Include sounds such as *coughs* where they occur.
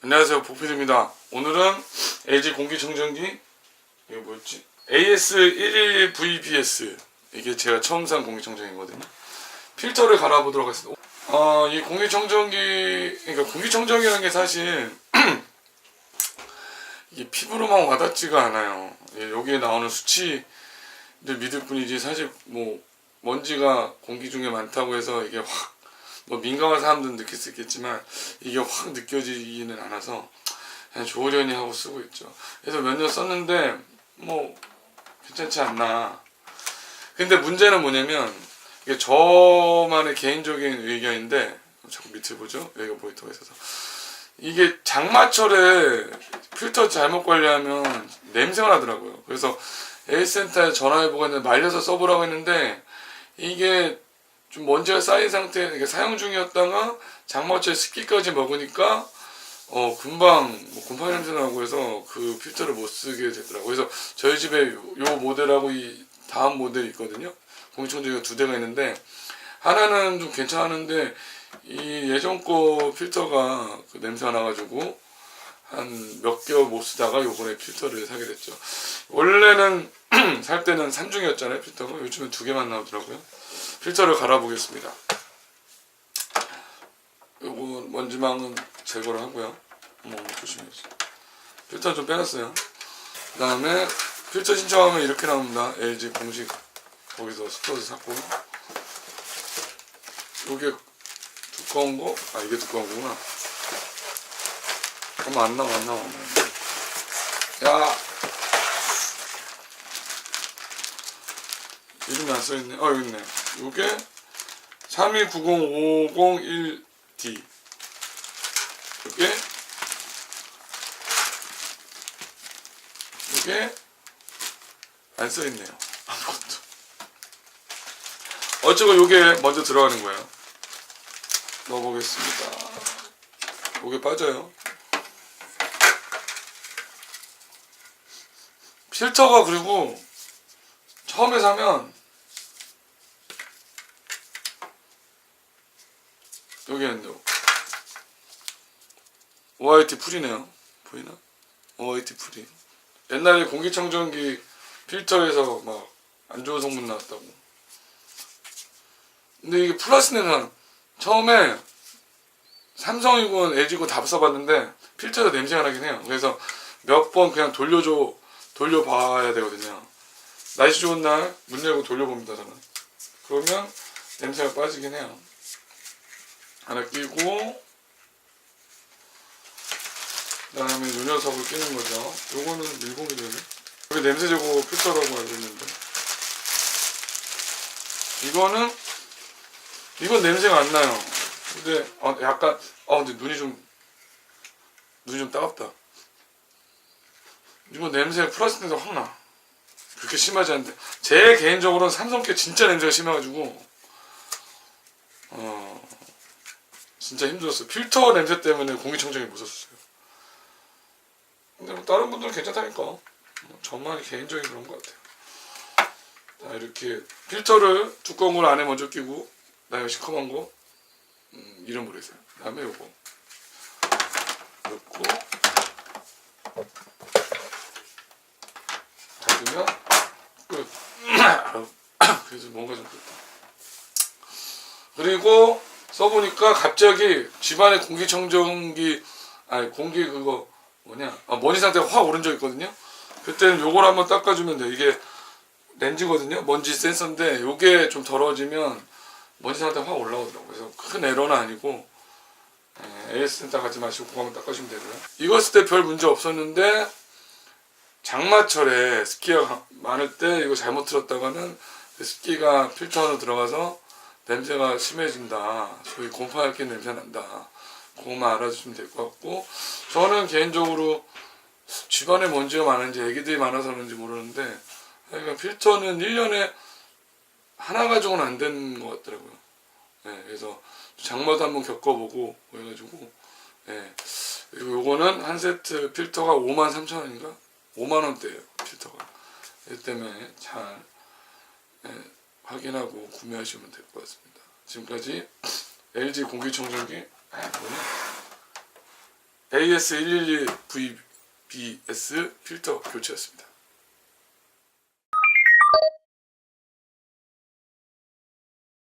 안녕하세요 보필입니다. 오늘은 LG 공기청정기 이거 뭐였지? AS111VBS 이게 제가 처음 산 공기청정기거든요. 필터를 갈아보도록 하겠습니다. 어, 이 공기청정기 그러니까 공기청정기라는 게 사실 *clears throat* 이게 피부로만 와닿지가 않아요. 예, 여기에 나오는 수치를 믿을 뿐이지 사실 뭐 먼지가 공기 중에 많다고 해서 이게 확 뭐 민감한 사람들은 느낄 수 있겠지만 이게 확 느껴지지는 않아서 그냥 좋으려니 하고 쓰고 있죠. 그래서 몇 년 썼는데 뭐 괜찮지 않나. 근데 문제는 뭐냐면 이게 저만의 개인적인 의견인데 자꾸 밑에 보죠. 여기가 모니터가 있어서 이게 장마철에 필터 잘못 관리하면 냄새가 나더라고요. 그래서 에이센터에 전화해보고 말려서 써보라고 했는데 이게 좀 먼지가 쌓인 상태, 이게 사용 중이었다가 장마철 습기까지 먹으니까 어 금방 뭐 곰팡이 냄새 나고 해서 그 필터를 못 쓰게 되더라고요. 그래서 저희 집에 요, 요 모델하고 이 다음 모델이 있거든요. 공기청정기가 두 대가 있는데 하나는 좀 괜찮은데 이 예전 거 필터가 그 냄새가 나가지고 한 몇 개월 못 쓰다가 요번에 필터를 사게 됐죠. 원래는 *clears throat* 살 때는 3중이었잖아요 필터가 요즘은 두 개만 나오더라고요. 필터를 갈아보겠습니다. 요거 먼지망은 제거를 하고요. 뭐 조심해서 필터 좀 빼놨어요. 그 다음에 필터 신청하면 이렇게 나옵니다. LG 공식 거기서 스토어에서 샀고 요게 두꺼운 거? 아 이게 두꺼운 거구나. 잠깐만 안 나와 안 나와. 야 이름이 안 써있네. 어 여기 있네. 요게 3290501D 요게 요게 안 써있네요. 아무것도. 어쩌고 요게 먼저 들어가는 거예요. 넣어보겠습니다. 요게 빠져요. 필터가 그리고 처음에 사면 여기는요 OIT 풀이네요. 보이나? OIT 풀이. 옛날에 공기청정기 필터에서 막 안 좋은 성분 나왔다고. 근데 이게 플러스 냄새 처음에 삼성이건 LG건 다 써봤는데 필터에서 냄새가 나긴 해요. 그래서 몇 번 그냥 돌려줘 돌려봐야 되거든요. 날씨 좋은 날 문 열고 돌려봅니다 저는. 그러면 냄새가 빠지긴 해요 하나 끼고 그 다음에 요 녀석을 끼는 거죠. 요거는 밀봉이 되네. 여기 냄새 제거 필터라고 알고 있는데. 이거는 이건 냄새가 안 나요. 근데 어, 약간 어 근데 눈이 좀 눈이 좀 따갑다. 이거 냄새 플라스틱 냄새 확나. 그렇게 심하지 않은데. 제 개인적으로는 삼성께 진짜 냄새가 심해가지고. 어 진짜 힘들었어요. 필터 냄새 때문에 공기청정기 못 썼어요. 근데 뭐 다른 분들은 괜찮다니까. 뭐 저만 개인적인 그런 것 같아요. 자 이렇게 필터를 두꺼운 걸 안에 먼저 끼고 그다음에 시커먼 거 음, 이름 모르겠어요. 그 다음에 요거. 넣고 닫으면 끝. *coughs* 그래서 뭔가 좀 그렇다. 그리고 써보니까 갑자기 집안에 공기청정기 아니 공기 그거 뭐냐? 아, 먼지 상태가 확 오른 적 있거든요. 그때는 요걸 한번 닦아주면 돼 이게 렌즈거든요. 먼지 센서인데 요게 좀 더러워지면 먼지 상태가 확 올라오더라고요. 그래서 큰 에러는 아니고 예, AS센터 가지 마시고 그거 한번 닦아주면 되고요. 이거 쓸 때 별 문제 없었는데 장마철에 습기가 많을 때 이거 잘못 틀었다가는 그 습기가 필터 안으로 들어가서 냄새가 심해진다. 소위 곰팡이 낀 냄새 난다. 그거만 알아주시면 될 것 같고 저는 개인적으로 집안에 먼지가 많은지 애기들이 많아서 그런지 모르는데 그러니까 필터는 1년에 하나 가지고는 안 되는 것 같더라고요. 네, 그래서 장마도 한번 겪어보고 그래가지고 예. 그리고 요거는 한 세트 필터가 5만 3천 원인가? 5만 원대예요 필터가. 이 때문에 잘 예, 확인하고 구매하시면 될 것 같습니다. 지금까지 LG 공기청정기 아, 뭐냐? AS112VBS 필터 교체였습니다.